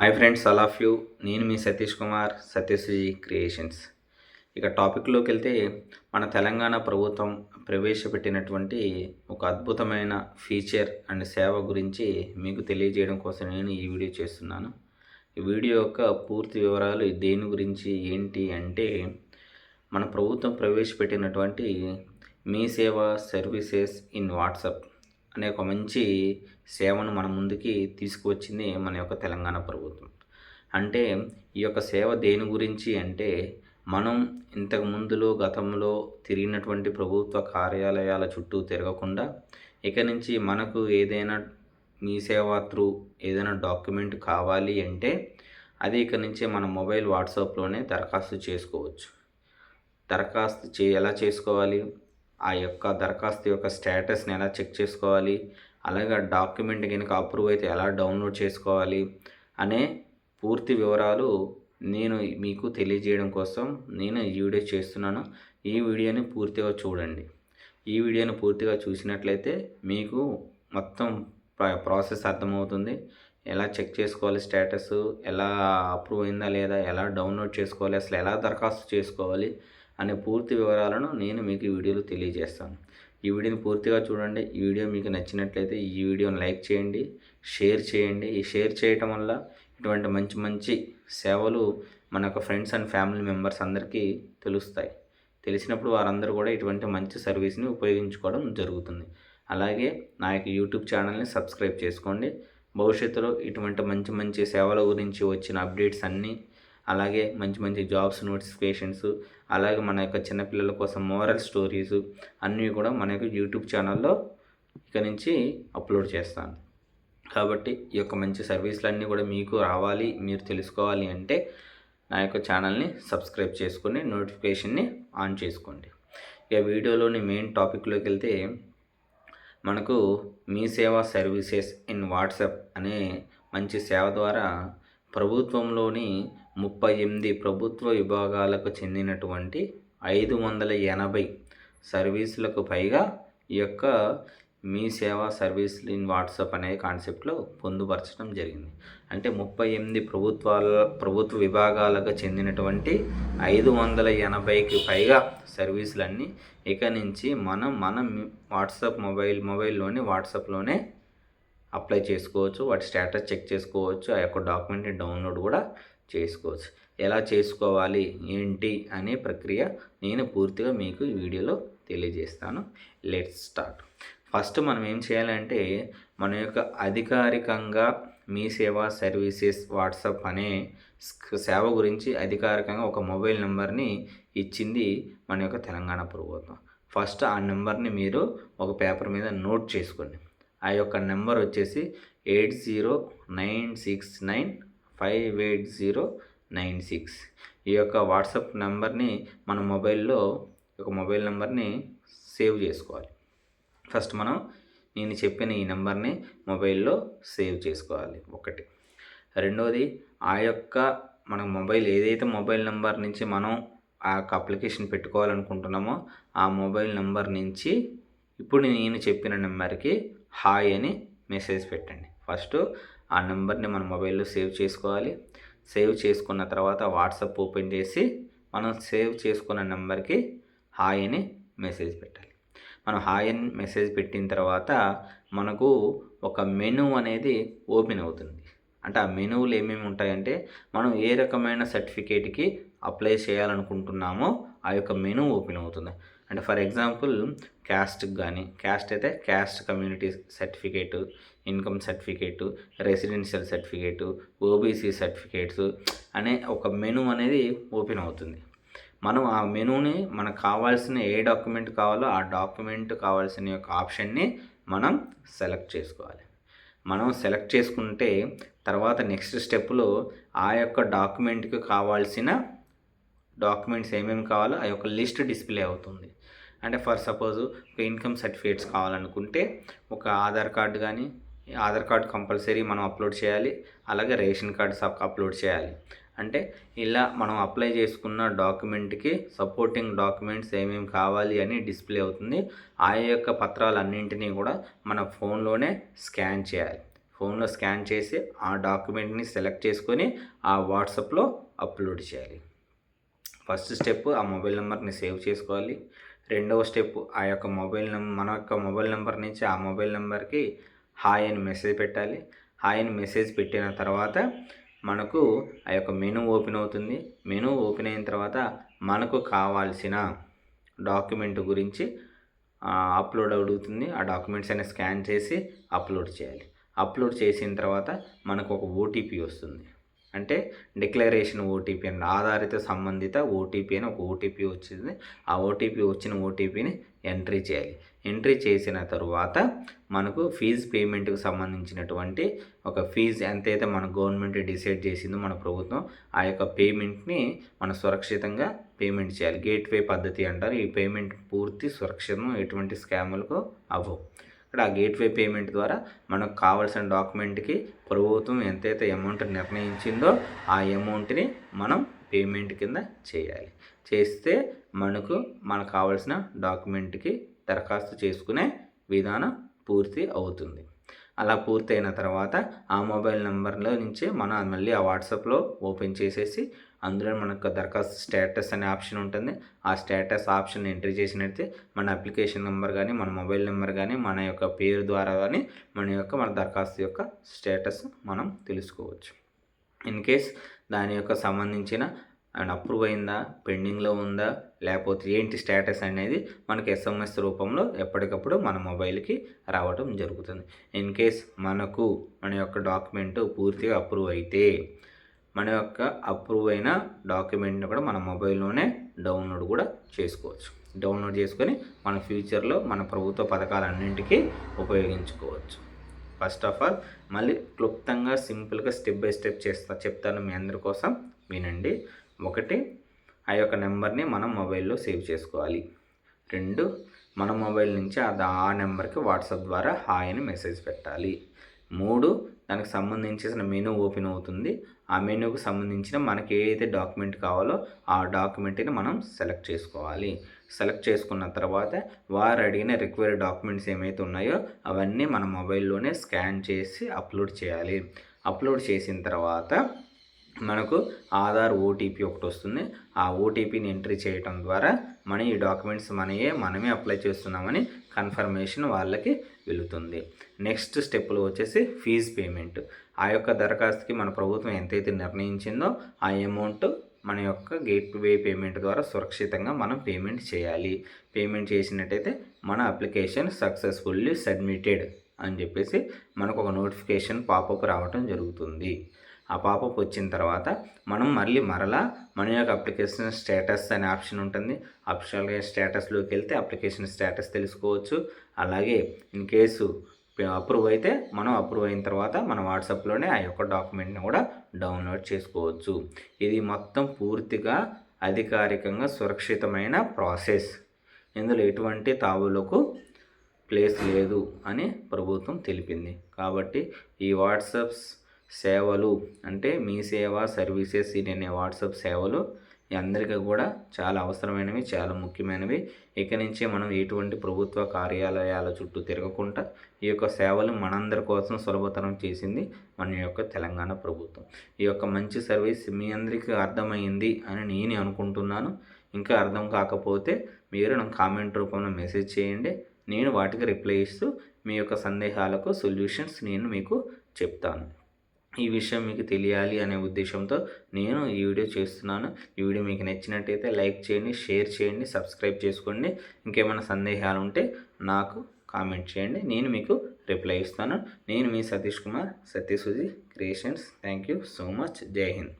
Hi friends all of you నేను మీ Satish Kumar Satyashri creations ఇక టాపిక్లోకి వెళ్తే మన తెలంగాణ ప్రభుత్వం ప్రవేశపెట్టినటువంటి ఒక అద్భుతమైన ఫీచర్ అండ్ సేవ గురించి మీకు తెలియజేయడం కోసం నేను ఈ వీడియో చేస్తున్నాను. ఈ వీడియో యొక్క పూర్తి వివరాలు దేని గురించి ఏంటి అంటే మన ప్రభుత్వం ప్రవేశపెట్టినటువంటి మీ సేవ సర్వీసెస్ ఇన్ వాట్సాప్ అనే ఒక మంచి సేవను మన ముందుకి తీసుకువచ్చింది మన యొక్క తెలంగాణ ప్రభుత్వం. అంటే ఈ యొక్క సేవ దేని గురించి అంటే మనం ఇంతకు ముందులో గతంలో తిరిగినటువంటి ప్రభుత్వ కార్యాలయాల చుట్టూ తిరగకుండా ఇక నుంచి మనకు ఏదైనా మీ సేవ త్రూ ఏదైనా డాక్యుమెంట్ కావాలి అంటే అది ఇక నుంచి మన మొబైల్ వాట్సాప్లోనే దరఖాస్తు చేసుకోవచ్చు. దరఖాస్తు చే ఎలా చేసుకోవాలి? ఆ యొక్క దరఖాస్తు యొక్క స్టేటస్ని ఎలా చెక్ చేసుకోవాలి అలాగే డాక్యుమెంట్ కనుక అప్రూవ్ అయితే ఎలా డౌన్లోడ్ చేసుకోవాలి అనే పూర్తి వివరాలు నేను మీకు తెలియజేయడం కోసం నేను ఈ వీడియో చేస్తున్నాను. ఈ వీడియోని పూర్తిగా చూడండి. ఈ వీడియోని పూర్తిగా చూసినట్లయితే మీకు మొత్తం ప్రాసెస్ అర్థమవుతుంది. ఎలా చెక్ చేసుకోవాలి స్టేటస్ ఎలా అప్రూవ్ అయిందా లేదా ఎలా డౌన్లోడ్ చేసుకోవాలి అసలు ఎలా దరఖాస్తు చేసుకోవాలి అనే పూర్తి వివరాలను నేను మీకు ఈ వీడియోలో తెలియజేస్తాను. ఈ వీడియోని పూర్తిగా చూడండి. ఈ వీడియో మీకు నచ్చినట్లయితే ఈ వీడియోని లైక్ చేయండి షేర్ చేయండి. ఈ షేర్ చేయటం వల్ల ఇటువంటి మంచి మంచి సేవలు మన యొక్క ఫ్రెండ్స్ అండ్ ఫ్యామిలీ మెంబర్స్ అందరికీ తెలుస్తాయి. తెలిసినప్పుడు వారందరూ కూడా ఇటువంటి మంచి సర్వీస్ని ఉపయోగించుకోవడం జరుగుతుంది. అలాగే నా యొక్క యూట్యూబ్ ఛానల్ని సబ్స్క్రైబ్ చేసుకోండి. భవిష్యత్తులో ఇటువంటి మంచి మంచి సేవల గురించి వచ్చిన అప్డేట్స్ అన్నీ అలాగే మంచి మంచి జాబ్స్ నోటిఫికేషన్స్ అలాగే మన యొక్క చిన్నపిల్లల కోసం మోరల్ స్టోరీస్ అన్నీ కూడా మన యొక్క యూట్యూబ్ ఛానల్లో ఇక నుంచి అప్లోడ్ చేస్తాను. కాబట్టి ఈ యొక్క మంచి సర్వీసులన్నీ కూడా మీకు రావాలి మీరు తెలుసుకోవాలి అంటే నా యొక్క ఛానల్ని సబ్స్క్రైబ్ చేసుకొని నోటిఫికేషన్ని ఆన్ చేసుకోండి. ఇక వీడియోలోని మెయిన్ టాపిక్లోకి వెళ్తే మనకు మీ సేవా సర్వీసెస్ ఇన్ వాట్సాప్ అనే మంచి సేవ ద్వారా ప్రభుత్వంలోని ముప్పై ఎనిమిది ప్రభుత్వ విభాగాలకు చెందినటువంటి ఐదు వందల ఎనభై సర్వీసులకు పైగా ఈ యొక్క మీ సేవా సర్వీస్ ఇన్ వాట్సాప్ అనే కాన్సెప్ట్లో పొందుపరచడం జరిగింది. అంటే ముప్పై ఎనిమిది ప్రభుత్వాల ప్రభుత్వ విభాగాలకు చెందినటువంటి ఐదు వందల ఎనభైకి పైగా సర్వీసులన్నీ ఇక నుంచి మనం మన వాట్సాప్ మొబైల్ మొబైల్లోని వాట్సాప్లోనే అప్లై చేసుకోవచ్చు. వాటి స్టేటస్ చెక్ చేసుకోవచ్చు. ఆ యొక్క డాక్యుమెంట్ని డౌన్లోడ్ కూడా చేసుకోవచ్చు. ఎలా చేసుకోవాలి ఏంటి అనే ప్రక్రియ నేను పూర్తిగా మీకు ఈ వీడియోలో తెలియజేస్తాను. Let's start. ఫస్ట్ మనం ఏం చేయాలంటే మన యొక్క అధికారికంగా మీ సేవా సర్వీసెస్ వాట్సాప్ అనే సేవ గురించి అధికారికంగా ఒక మొబైల్ నెంబర్ని ఇచ్చింది మన యొక్క తెలంగాణ ప్రభుత్వం. ఫస్ట్ ఆ నెంబర్ని మీరు ఒక పేపర్ మీద నోట్ చేసుకోండి. ఆ యొక్క నెంబర్ వచ్చేసి eight zero nine six nine five eight zero nine six ఈ యొక్క వాట్సాప్ నెంబర్ని మన మొబైల్లో ఒక మొబైల్ నెంబర్ని సేవ్ చేసుకోవాలి. ఫస్ట్ మనం నేను చెప్పిన ఈ నెంబర్ని మొబైల్లో సేవ్ చేసుకోవాలి. ఒకటి. రెండవది ఆ యొక్క మన మొబైల్ ఏదైతే మొబైల్ నెంబర్ నుంచి మనం ఆ యొక్క అప్లికేషన్ పెట్టుకోవాలనుకుంటున్నామో ఆ మొబైల్ నెంబర్ నుంచి ఇప్పుడు నేను చెప్పిన నెంబర్కి హాయ్ అని మెసేజ్ పెట్టండి. ఫస్ట్ ఆ నెంబర్ని మన మొబైల్లో సేవ్ చేసుకోవాలి. సేవ్ చేసుకున్న తర్వాత వాట్సాప్ ఓపెన్ చేసి మనం సేవ్ చేసుకున్న నెంబర్కి హాయ్ అని మెసేజ్ పెట్టాలి. మనం హాయ్ అని మెసేజ్ పెట్టిన తర్వాత మనకు ఒక మెనూ అనేది ఓపెన్ అవుతుంది. అంటే ఆ మెనూలు ఏమేమి ఉంటాయంటే మనం ఏ రకమైన సర్టిఫికేట్కి అప్లై చేయాలనుకుంటున్నామో ఆ యొక్క మెనూ ఓపెన్ అవుతుంది. అంటే ఫర్ ఎగ్జాంపుల్ క్యాస్ట్కి కానీ క్యాస్ట్ అయితే caste community certificate income certificate residential certificate OBC certificates అనే ఒక మెనూ అనేది ఓపెన్ అవుతుంది. మనం ఆ మెనూని మనకు కావాల్సిన ఏ డాక్యుమెంట్ కావాలో ఆ డాక్యుమెంట్ కావాల్సిన యొక్క ఆప్షన్ని మనం సెలెక్ట్ చేసుకోవాలి. మనం సెలెక్ట్ చేసుకుంటే తర్వాత నెక్స్ట్ స్టెప్లో ఆ యొక్క డాక్యుమెంట్కి కావాల్సిన డాక్యుమెంట్స్ ఏమేమి కావాలో ఆ యొక్క లిస్ట్ డిస్ప్లే అవుతుంది. అంటే ఫర్ సపోజ్ ఒక ఇన్కమ్ సర్టిఫికేట్స్ కావాలనుకుంటే ఒక ఆధార్ కార్డు కానీ ఆధార్ కార్డు కంపల్సరీ మనం అప్లోడ్ చేయాలి అలాగే రేషన్ కార్డు సబ్ అప్లోడ్ చేయాలి. అంటే ఇలా మనం అప్లై చేసుకున్న డాక్యుమెంట్కి సపోర్టింగ్ డాక్యుమెంట్స్ ఏమేమి కావాలి అని డిస్ప్లే అవుతుంది. ఆ యొక్క పత్రాలన్నింటినీ కూడా మన ఫోన్లోనే స్కాన్ చేయాలి. ఫోన్లో స్కాన్ చేసి ఆ డాక్యుమెంట్ని సెలెక్ట్ చేసుకొని ఆ వాట్సాప్లో అప్లోడ్ చేయాలి. ఫస్ట్ స్టెప్ ఆ మొబైల్ నెంబర్ని సేవ్ చేసుకోవాలి. రెండవ స్టెప్ ఆ యొక్క మొబైల్ నెంబర్ మన యొక్క మొబైల్ నెంబర్ నుంచి ఆ మొబైల్ నెంబర్కి హాయ్ అని మెసేజ్ పెట్టాలి. హాయ్ అని మెసేజ్ పెట్టిన తర్వాత మనకు ఆ యొక్క మెనూ ఓపెన్ అవుతుంది. మెనూ ఓపెన్ అయిన తర్వాత మనకు కావాల్సిన డాక్యుమెంట్ గురించి అప్లోడ్ అడుగుతుంది. ఆ డాక్యుమెంట్స్ అన్ని స్కాన్ చేసి అప్లోడ్ చేయాలి. అప్లోడ్ చేసిన తర్వాత మనకు ఒక ఓటీపీ వస్తుంది. అంటే డిక్లరేషన్ ఓటీపీ అని ఆధారిత సంబంధిత ఓటీపీ అని ఒక ఓటీపీ వచ్చింది. ఆ ఓటీపీ వచ్చిన ఓటీపీని ఎంట్రీ చేయాలి. ఎంట్రీ చేసిన తరువాత మనకు ఫీజు పేమెంట్కి సంబంధించినటువంటి ఒక ఫీజు ఎంతైతే మన గవర్నమెంట్ డిసైడ్ చేసిందో మన ప్రభుత్వం ఆ యొక్క పేమెంట్ని మనం సురక్షితంగా పేమెంట్ చేయాలి. గేట్వే పద్ధతి అంటారు. ఈ పేమెంట్ పూర్తి సురక్షితం ఎటువంటి స్కాములకు అవ్వవు. ఇక్కడ గేట్వే పేమెంట్ ద్వారా మనకు కావాల్సిన డాక్యుమెంట్కి ప్రభుత్వం ఎంతైతే అమౌంట్ నిర్ణయించిందో ఆ అమౌంట్ని మనం పేమెంట్ కింద చేయాలి. చేస్తే మనకు మనకు కావాల్సిన డాక్యుమెంట్కి దరఖాస్తు చేసుకునే విధానం పూర్తి అవుతుంది. అలా పూర్తయిన తర్వాత ఆ మొబైల్ నెంబర్లో నుంచి మనం మళ్ళీ ఆ వాట్సాప్లో ఓపెన్ చేసేసి అందులో మనకు దరఖాస్తు స్టేటస్ అనే ఆప్షన్ ఉంటుంది. ఆ స్టేటస్ ఆప్షన్ ఎంట్రీ చేసినట్టే మన అప్లికేషన్ నెంబర్ కానీ మన మొబైల్ నెంబర్ కానీ మన యొక్క పేరు ద్వారా కానీ మన యొక్క మన దరఖాస్తు యొక్క స్టేటస్ మనం తెలుసుకోవచ్చు. ఇన్ కేస్ దాని యొక్క సంబంధించిన అండ్ అప్రూవ్ అయిందా పెండింగ్లో ఉందా లేకపోతే ఏంటి స్టేటస్ అనేది మనకి ఎస్ఎంఎస్ రూపంలో ఎప్పటికప్పుడు మన మొబైల్కి రావడం జరుగుతుంది. ఇన్ కేస్ మనకు మన యొక్క డాక్యుమెంట్ పూర్తిగా అప్రూవ్ అయితే మన యొక్క అప్రూవ్ అయిన డాక్యుమెంట్ని కూడా మన మొబైల్లోనే డౌన్లోడ్ కూడా చేసుకోవచ్చు. డౌన్లోడ్ చేసుకొని మన ఫ్యూచర్లో మన ప్రభుత్వ పథకాలన్నింటికీ ఉపయోగించుకోవచ్చు. ఫస్ట్ ఆఫ్ ఆల్ మళ్ళీ క్లుప్తంగా సింపుల్గా స్టెప్ బై స్టెప్ చేస్తా చెప్తాను మీ అందరి కోసం. వినండి. ఒకటి ఆ యొక్క నెంబర్ని మనం మొబైల్లో సేవ్ చేసుకోవాలి. రెండు మన మొబైల్ నుంచి అది ఆ నెంబర్కి వాట్సాప్ ద్వారా హాయ్ అని మెసేజ్ పెట్టాలి. మూడు దానికి సంబంధించిన మెనూ ఓపెన్ అవుతుంది. ఆ మెనూకు సంబంధించిన మనకి ఏదైతే డాక్యుమెంట్ కావాలో ఆ డాక్యుమెంట్ని మనం సెలెక్ట్ చేసుకోవాలి. సెలెక్ట్ చేసుకున్న తర్వాత వారు అడిగిన రిక్వైర్డ్ డాక్యుమెంట్స్ ఏమైతే ఉన్నాయో అవన్నీ మన మొబైల్లోనే స్కాన్ చేసి అప్లోడ్ చేయాలి. అప్లోడ్ చేసిన తర్వాత మనకు ఆధార్ ఓటీపీ ఒకటి వస్తుంది ఆ ఓటీపీని ఎంట్రీ చేయటం ద్వారా మన ఈ డాక్యుమెంట్స్ మనయే మనమే అప్లై చేస్తున్నామని కన్ఫర్మేషన్ వాళ్ళకి వెళుతుంది. నెక్స్ట్ స్టెప్లో వచ్చేసి ఫీజు పేమెంట్. ఆ యొక్క దరఖాస్తుకి మన ప్రభుత్వం ఎంతైతే నిర్ణయించిందో ఆ అమౌంట్ మన యొక్క గేట్ వే పేమెంట్ ద్వారా సురక్షితంగా మనం పేమెంట్ చేయాలి. పేమెంట్ చేసినట్టయితే మన అప్లికేషన్ సక్సెస్ఫుల్లీ సబ్మిటెడ్ అని చెప్పేసి మనకు ఒక నోటిఫికేషన్ పాపప్ రావటం జరుగుతుంది. ఆ పాపప్ వచ్చిన తర్వాత మనం మళ్ళీ మరలా మన యొక్క అప్లికేషన్ స్టేటస్ అనే ఆప్షన్ ఉంటుంది. ఆప్షనల్గా స్టేటస్లోకి వెళ్తే అప్లికేషన్ స్టేటస్ తెలుసుకోవచ్చు. అలాగే ఇన్ కేసు అప్రూవ్ అయితే మనం అప్రూవ్ అయిన తర్వాత మన వాట్సాప్లోనే ఆ యొక్క డాక్యుమెంట్ని కూడా డౌన్లోడ్ చేసుకోవచ్చు. ఇది మొత్తం పూర్తిగా అధికారికంగా సురక్షితమైన ప్రాసెస్. ఇందులో ఎటువంటి తావులకు ప్లేస్ లేదు అని ప్రభుత్వం తెలిపింది. కాబట్టి ఈ వాట్సాప్స్ సేవలు అంటే మీ సేవ సర్వీసెస్ అనే వాట్సాప్ సేవలు అందరికీ కూడా చాలా అవసరమైనవి చాలా ముఖ్యమైనవి. ఇక నుంచి మనం ఎటువంటి ప్రభుత్వ కార్యాలయాల చుట్టూ తిరగకుండా ఈ యొక్క సేవలు మనందరి కోసం సులభతరం చేసింది మన యొక్క తెలంగాణ ప్రభుత్వం. ఈ యొక్క మంచి సర్వీస్ మీ అందరికీ అర్థమైంది అని నేను అనుకుంటున్నాను. ఇంకా అర్థం కాకపోతే మీరు నాకు కామెంట్ రూపంలో మెసేజ్ చేయండి. నేను వాటికి రిప్లై ఇస్తూ మీ యొక్క సందేహాలకు సొల్యూషన్స్ నేను మీకు చెప్తాను. ఈ విషయం మీకు తెలియాలి అనే ఉద్దేశంతో నేను ఈ వీడియో చేస్తున్నాను. ఈ వీడియో మీకు నచ్చినట్టయితే లైక్ చేయండి షేర్ చేయండి సబ్స్క్రైబ్ చేసుకోండి. ఇంకేమైనా సందేహాలు ఉంటే నాకు కామెంట్ చేయండి. నేను మీకు రిప్లై ఇస్తాను. నేను మీ Satish Kumar Satyasuji creations. Thank you so much. జై హింద్.